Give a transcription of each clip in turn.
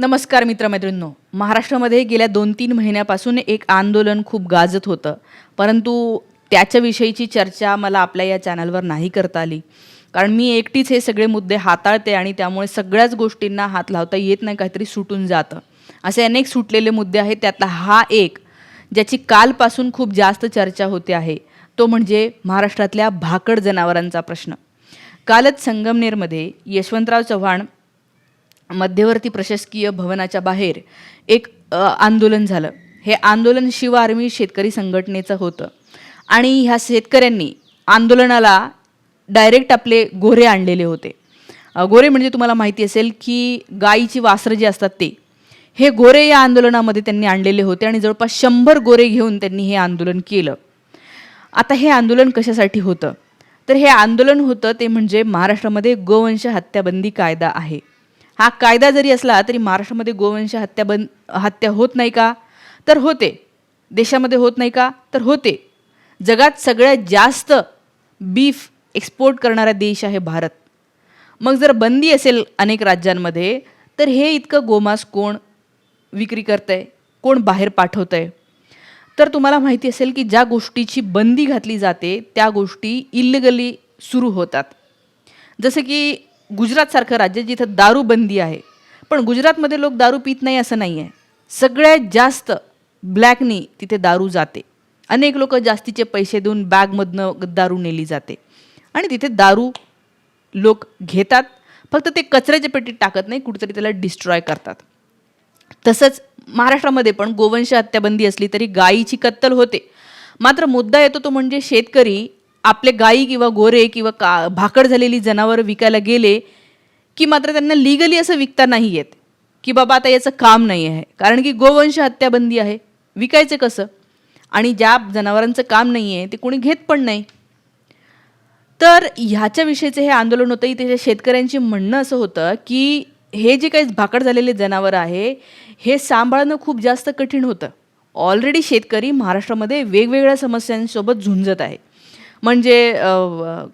नमस्कार मित्रमैत्रिणींनो. महाराष्ट्रामध्ये गेल्या दोन तीन महिन्यापासून एक आंदोलन खूप गाजत होतं. परंतु त्याच्याविषयीची चर्चा मला आपल्या या चॅनलवर नाही करता आली. कारण मी एकटीच हे सगळे मुद्दे हाताळते आणि त्यामुळे सगळ्याच गोष्टींना हात लावता येत नाही काहीतरी सुटून जातं. असे अनेक सुटलेले मुद्दे आहेत. त्यातला हा एक ज्याची कालपासून खूप जास्त चर्चा होते आहे तो म्हणजे महाराष्ट्रातल्या भाकड जनावरांचा प्रश्न. कालच संगमनेरमध्ये यशवंतराव चव्हाण मध्यवर्ती प्रशासकीय भवनाच्या बाहेर एक आंदोलन झालं. हे आंदोलन शिव आर्मी शेतकरी संघटनेचं होतं. आणि ह्या शेतकऱ्यांनी आंदोलनाला डायरेक्ट आपले गोरे आणलेले होते. गोरे म्हणजे तुम्हाला माहिती असेल की गायीची वासरं जी असतात ते हे गोरे या आंदोलनामध्ये त्यांनी आणलेले होते आणि जवळपास शंभर गोरे घेऊन त्यांनी हे आंदोलन केलं. आता हे आंदोलन कशासाठी होतं? तर हे आंदोलन होतं ते म्हणजे महाराष्ट्रामध्ये गोवंश हत्याबंदी कायदा आहे. हा कायदा जरी असला तरी महाराष्ट्रामध्ये गोवंश हत्या बंद हत्या होत नाही का? तर होते. देशामध्ये होत नाही का? तर होते. जगात सगळ्यात जास्त बीफ एक्सपोर्ट करणारा देश आहे भारत. मग जर बंदी असेल अनेक राज्यांमध्ये तर हे इतकं गोमांस कोण विक्री करतंय? कोण बाहेर पाठवतंय? तर तुम्हाला माहिती असेल की ज्या गोष्टीची बंदी घातली जाते त्या गोष्टी इलिगली सुरू होतात. जसं की गुजरातसारखं राज्य जिथं दारूबंदी आहे. पण गुजरातमध्ये लोक दारू पित नाही असं नाही आहे सगळ्यात जास्त ब्लॅकनी तिथे दारू जाते. अनेक लोक जास्तीचे पैसे देऊन बॅगमधनं दारू नेली जाते. आणि तिथे दारू लोक घेतात. फक्त ते कचऱ्याच्या पेटीत टाकत नाही कुठेतरी त्याला डिस्ट्रॉय करतात. तसंच महाराष्ट्रामध्ये पण गोवंश हत्याबंदी असली तरी गायीची कत्तल होते. मात्र मुद्दा येतो तो म्हणजे शेतकरी आपले गायी किंवा गोरे किंवा का भाकड झालेली जनावरं विकायला गेले की मात्र त्यांना लिगली असं विकता नाही येत की बाबा आता याचं काम नाही आहे. कारण की गोवंश हत्याबंदी आहे. विकायचं कसं? आणि ज्या जनावरांचं काम नाही आहे ते कोणी घेत पण नाही. तर ह्याच्याविषयीचं हे आंदोलन होतं. इथे शेतकऱ्यांची म्हणणं असं होतं की हे जे काही भाकड झालेले जनावर आहे हे सांभाळणं खूप जास्त कठीण होतं. ऑलरेडी शेतकरी महाराष्ट्रामध्ये वेगवेगळ्या समस्यांसोबत झुंजत आहे. म्हणजे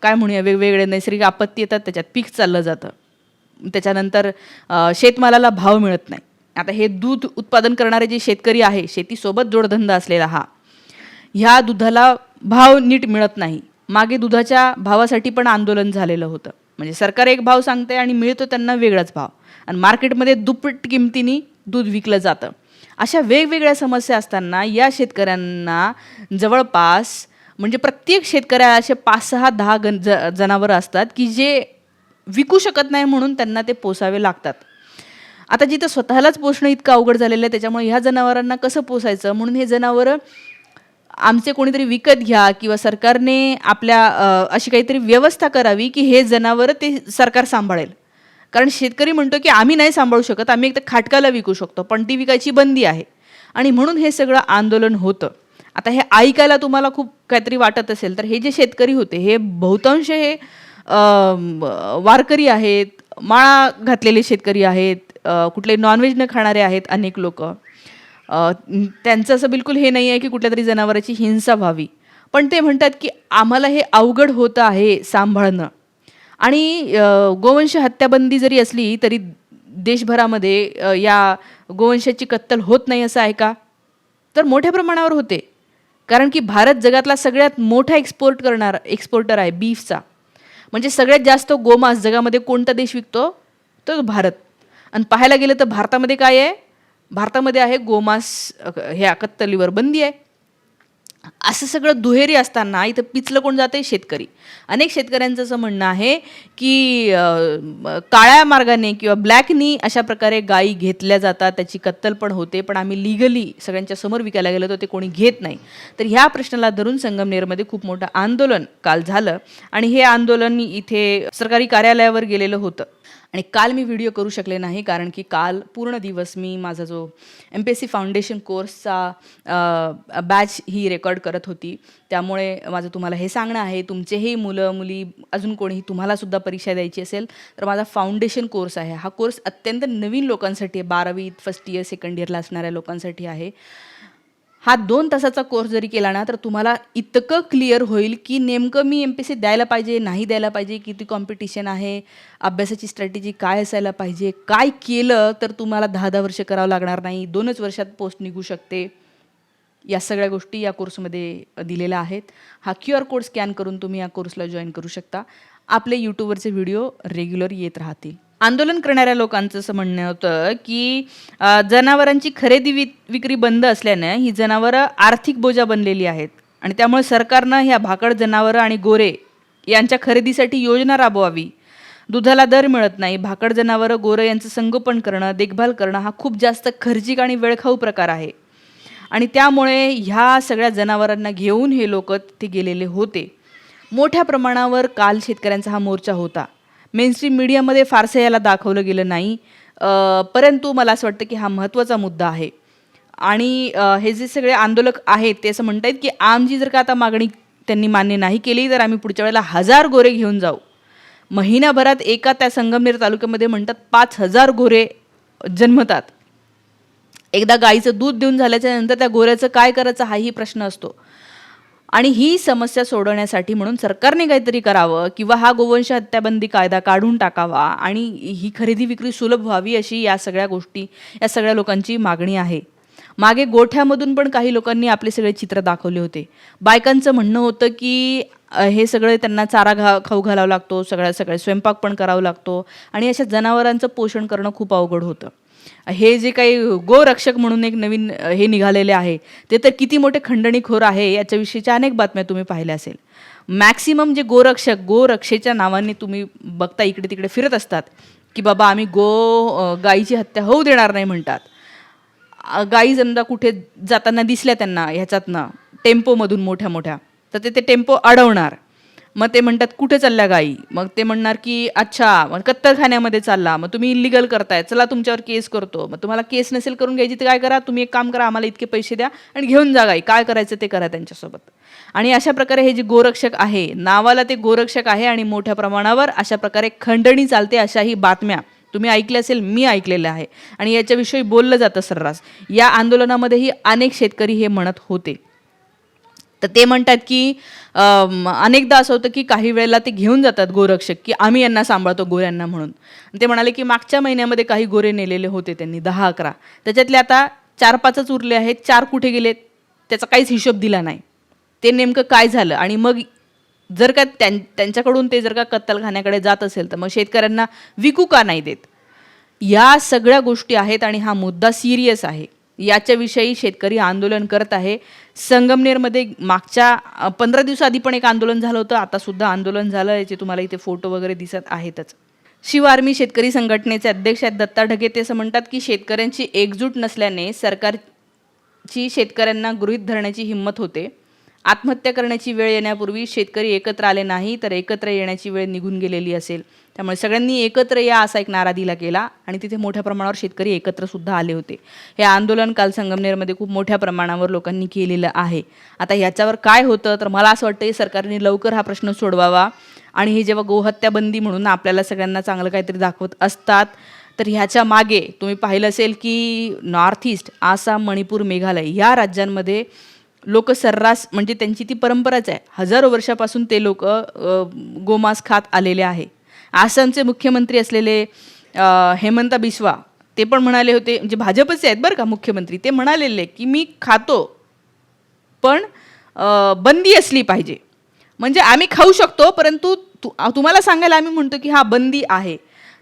काय म्हणूया वेगवेगळे नैसर्गिक आपत्ती येतात त्याच्यात पीक चाललं जातं. त्याच्यानंतर शेतमालाला भाव मिळत नाही. आता हे दूध उत्पादन करणारे जे शेतकरी आहे शेतीसोबत जोडधंदा असलेला हा ह्या दुधाला भाव नीट मिळत नाही. मागे दुधाच्या भावासाठी पण आंदोलन झालेलं होतं. म्हणजे सरकार एक भाव सांगते आणि मिळतो त्यांना वेगळाच भाव. आणि मार्केटमध्ये दुप्पट किमतीने दूध विकलं जातं. अशा वेगवेगळ्या समस्या असताना या शेतकऱ्यांना जवळपास म्हणजे प्रत्येक शेतकऱ्याला असे पाच सहा दहा गण ज जनावरं असतात की जे विकू शकत नाही म्हणून त्यांना ते पोसावे लागतात. आता जिथं स्वतःलाच पोसणं इतकं अवघड झालेलं आहे त्याच्यामुळे ह्या जनावरांना कसं पोसायचं? म्हणून हे जनावरं आमचे कोणीतरी विकत घ्या किंवा सरकारने आपल्या अशी काहीतरी व्यवस्था करावी की हे जनावरं ते सरकार सांभाळेल. कारण शेतकरी म्हणतो की आम्ही नाही सांभाळू शकत आम्ही एक तर खाटकाला विकू शकतो पण ती विकायची बंदी आहे. आणि म्हणून हे सगळं आंदोलन होतं. आता हे ऐकायला तुम्हाला खूप काहीतरी वाटत असेल तर हे जे शेतकरी होते हे बहुतांश हे वारकरी आहेत माळा घातलेले शेतकरी आहेत कुठले नॉनव्हेज न खाणारे आहेत अनेक लोक. त्यांचं असं बिलकुल हे नाही आहे की कुठल्या तरी जनावराची हिंसा व्हावी. पण ते म्हणतात की आम्हाला हे अवघड होतं आहे सांभाळणं. आणि गोवंश हत्याबंदी जरी असली तरी देशभरामध्ये या गोवंशाची कत्तल होत नाही असं आहे का? तर मोठ्या प्रमाणावर होते. कारण की भारत जगातला सगळ्यात मोठा एक्सपोर्ट करणार एक्सपोर्टर आहे बीफचा म्हणजे सगळ्यात जास्त गोमांस जगामध्ये कोणता देश विकतो? तर भारत. आणि पाहायला गेलं तर भारतामध्ये काय आहे? भारतामध्ये आहे गोमांस ह्या कत्तलीवर बंदी आहे. असं सगळं दुहेरी असताना इथं पिचलं कोण जाते शेतकरी. अनेक शेतकऱ्यांचं असं म्हणणं आहे की काळ्या मार्गाने किंवा ब्लॅकनी अशा प्रकारे गायी घेतल्या जातात त्याची कत्तल पण होते पण आम्ही लिगली सगळ्यांच्या समोर विकायला गेलो तर ते कोणी घेत नाही. तर ह्या प्रश्नाला धरून संगमनेरमध्ये खूप मोठं आंदोलन काल झालं आणि हे आंदोलन इथे सरकारी कार्यालयावर गेलेलं होतं. आणि काल मी व्हिडिओ करू शकले नाही कारण की काल पूर्ण दिवस मी माझा जो M P S C foundation कोर्सचा बॅच ही रेकॉर्ड करत होती. त्यामुळे माझं तुम्हाला हे सांगणं आहे तुमचेही मुलं मुली अजून कोणीही तुम्हालासुद्धा परीक्षा द्यायची असेल तर माझा फाउंडेशन कोर्स आहे. हा कोर्स अत्यंत नवीन लोकांसाठी आहे. बारावी फर्स्ट इयर सेकंड इयरला असणाऱ्या लोकांसाठी आहे. हा दोन तासाचा कोर्स जरी केला ना तर तुम्हाला इतकं क्लिअर होईल की नेमकं मी एम पी सी द्यायला पाहिजे नाही द्यायला पाहिजे किती कॉम्पिटिशन आहे अभ्यासाची स्ट्रॅटेजी काय असायला पाहिजे काय केलं तर तुम्हाला दहा दहा वर्ष करावं लागणार नाही दोनच वर्षात पोस्ट निघू शकते. या सगळ्या गोष्टी या कोर्समध्ये दिलेल्या आहेत. हा क्यू आर कोड स्कॅन करून तुम्ही या कोर्सला जॉईन करू शकता. आपले यूट्यूबवरचे व्हिडिओ रेग्युलर येत राहतील. आंदोलन करणाऱ्या लोकांचं असं म्हणणं होतं की जनावरांची खरेदी वि विक्री बंद असल्यानं ही जनावरं आर्थिक बोजा बनलेली आहेत. आणि त्यामुळे सरकारनं ह्या भाकड जनावरं आणि गोरे यांच्या खरेदीसाठी योजना राबवावी. दुधाला दर मिळत नाही. भाकड जनावरं गोरं यांचं संगोपन करणं देखभाल करणं हा खूप जास्त खर्चिक आणि वेळखाऊ प्रकार आहे. आणि त्यामुळे ह्या सगळ्या जनावरांना घेऊन हे लोक ते गेलेले होते. मोठ्या प्रमाणावर काल शेतकऱ्यांचा हा मोर्चा होता. मेनस्ट्रीम मीडियामध्ये फारसं याला दाखवलं गेलं नाही. परंतु मला असं वाटतं की हा महत्त्वाचा मुद्दा आहे. आणि हे जे सगळे आंदोलक आहेत ते असं म्हणत आहेत की आमची जर का आता मागणी त्यांनी मान्य नाही केली तर आम्ही पुढच्या वेळेला हजार गोरे घेऊन जाऊ. महिनाभरात एका त्या संगमनेर तालुक्यामध्ये म्हणतात पाच हजार गोरे जन्मतात. एकदा गाईचं दूध देऊन झाल्याच्यानंतर त्या गोऱ्याचं काय करायचं हाही प्रश्न असतो. आणि ही समस्या सोडवण्यासाठी म्हणून सरकारने काहीतरी करावं किंवा हा गोवंश हत्याबंदी कायदा काढून टाकावा आणि ही खरेदी विक्री सुलभ व्हावी अशी या सगळ्या गोष्टी या सगळ्या लोकांची मागणी आहे. मागे गोठ्यामधून पण काही लोकांनी आपले सगळे चित्र दाखवले होते. बायकांचं म्हणणं होतं की हे सगळे त्यांना चारा घा खाऊ घालावा लागतो सगळ्या सगळे स्वयंपाक पण करावा लागतो आणि अशा जनावरांचं पोषण करणं खूप अवघड होतं. हे जे काही गोरक्षक म्हणून एक नवीन हे निघालेले आहे ते तर किती मोठे खंडणीखोर आहे याच्याविषयीच्या अनेक बातम्या तुम्ही पाहिल्या असेल. मॅक्सिमम जे गोरक्षक गोरक्षेच्या नावाने तुम्ही बघता इकडे तिकडे फिरत असतात की बाबा आम्ही गो गायीची हत्या होऊ देणार नाही म्हणतात. गायी समजा कुठे जाताना दिसल्या त्यांना ह्याच्यातनं टेम्पोमधून मोठ्या मोठ्या तर ते ते टेम्पो अडवणार. मग ते म्हणतात कुठे चालल्या गाई? मग ते म्हणणार की अच्छा मग कत्तरखान्यामध्ये चालला. मग तुम्ही इलिगल करताय. चला तुमच्यावर केस करतो. मग तुम्हाला केस नसेल करून घ्यायची तर काय करा? तुम्ही एक काम करा आम्हाला इतके पैसे द्या आणि घेऊन जा गाई. काय करायचं ते करा त्यांच्यासोबत. आणि अशा प्रकारे हे जे गोरक्षक आहे नावाला ते गोरक्षक आहे आणि मोठ्या प्रमाणावर अशा प्रकारे खंडणी चालते अशाही बातम्या. तुम्ही ऐकल्या असेल मी ऐकलेल्या आहे. आणि याच्याविषयी बोललं जातं सर्रास. या आंदोलनामध्येही अनेक शेतकरी हे म्हणत होते. तर ते म्हणतात की अनेकदा असं होतं की काही वेळेला ते घेऊन जातात गोरक्षक की आम्ही यांना सांभाळतो गोऱ्यांना म्हणून. ते म्हणाले की मागच्या महिन्यामध्ये काही गोरे नेलेले होते त्यांनी दहा अकरा. त्याच्यातले आता चार पाचच उरले आहेत चार कुठे गेलेत त्याचा काहीच हिशोब दिला नाही. ते नेमकं काय झालं? आणि मग जर का त्यां त्यांच्याकडून ते जर का कत्तलखान्याकडे जात असेल तर मग शेतकऱ्यांना विकू का नाही देत? या सगळ्या गोष्टी आहेत आणि हा मुद्दा सिरियस आहे. याच्याविषयी शेतकरी आंदोलन करत आहे. संगमनेरमध्ये मागच्या पंधरा दिवसाआधी पण एक आंदोलन झालं होतं. आता सुद्धा आंदोलन झालं याचे तुम्हाला इथे फोटो वगैरे दिसत आहेतच. शिव आर्मी शेतकरी संघटनेचे अध्यक्ष आहेत दत्ता ढगे. ते असं म्हणतात की शेतकऱ्यांची एकजूट नसल्याने सरकारची शेतकऱ्यांना गृहीत धरण्याची हिंमत होते. आत्महत्या करण्याची वेळ येण्यापूर्वी शेतकरी एकत्र आले नाही तर एकत्र येण्याची वेळ निघून गेलेली असेल. त्यामुळे सगळ्यांनी एकत्र या असा एक नारा दिला गेला आणि तिथे मोठ्या प्रमाणावर शेतकरी एकत्रसुद्धा आले होते. हे आंदोलन काल संगमनेरमध्ये खूप मोठ्या प्रमाणावर लोकांनी केलेलं आहे. आता ह्याच्यावर काय होतं? तर मला असं वाटतं की सरकारने लवकर हा प्रश्न सोडवावा आणि हे जेव्हा गोहत्या बंदी म्हणून आपल्याला सगळ्यांना चांगलं काहीतरी दाखवत असतात तर ह्याच्या मागे तुम्ही पाहिलं असेल की नॉर्थ ईस्ट आसाम मणिपूर मेघालय या राज्यांमध्ये लोक सर्रास म्हणजे त्यांची ती परंपराच आहे. हजारो वर्षापासून ते लोक गोमांस खात आलेले आहे. आसामचे मुख्यमंत्री असलेले हेमंता बिस्वा ते पण म्हणाले होते म्हणजे भाजपचे आहेत बरं का मुख्यमंत्री ते म्हणालेले की मी खातो पण बंदी असली पाहिजे. म्हणजे आम्ही खाऊ शकतो परंतु तु तुम्हाला सांगायला आम्ही म्हणतो की हा बंदी आहे.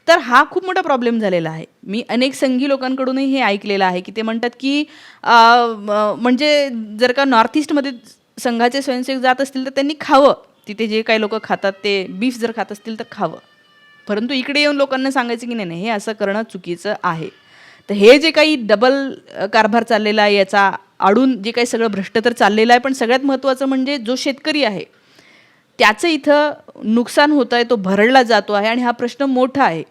तर हा खूप मोठा प्रॉब्लेम झालेला आहे. मी अनेक संघी लोकांकडूनही हे ऐकलेलं आहे की ते म्हणतात की म्हणजे जर का नॉर्थ ईस्टमध्ये संघाचे स्वयंसेवक जात असतील तर त्यांनी खावं. तिथे जे काही लोक खातात ते बीफ जर खात असतील तर खावं. परंतु इकडे येऊन लोकांना सांगायचं की नाही नाही हे असं करणं चुकीचं आहे. तर हे जे काही डबल कारभार चाललेला आहे याचा आडून जे काही सगळं भ्रष्ट तर चाललेलं आहे पण सगळ्यात महत्त्वाचं म्हणजे जो शेतकरी आहे त्याचं इथं नुकसान होतं आहे तो भरडला जातो आहे आणि हा प्रश्न मोठा आहे.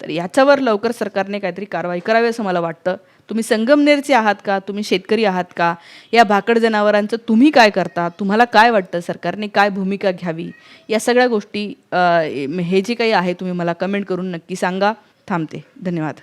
तर याच्यावर लवकर सरकारने काहीतरी कारवाई करावी असं मला वाटतं. तुम्ही संगमनेरचे आहात का? तुम्ही शेतकरी आहात का? या भाकड जनावरांचं तुम्ही काय करता? तुम्हाला काय वाटतं? सरकारने काय भूमिका घ्यावी? या सगळ्या गोष्टी हे जे काही आहे तुम्ही मला कमेंट करून नक्की सांगा. थांबते. धन्यवाद.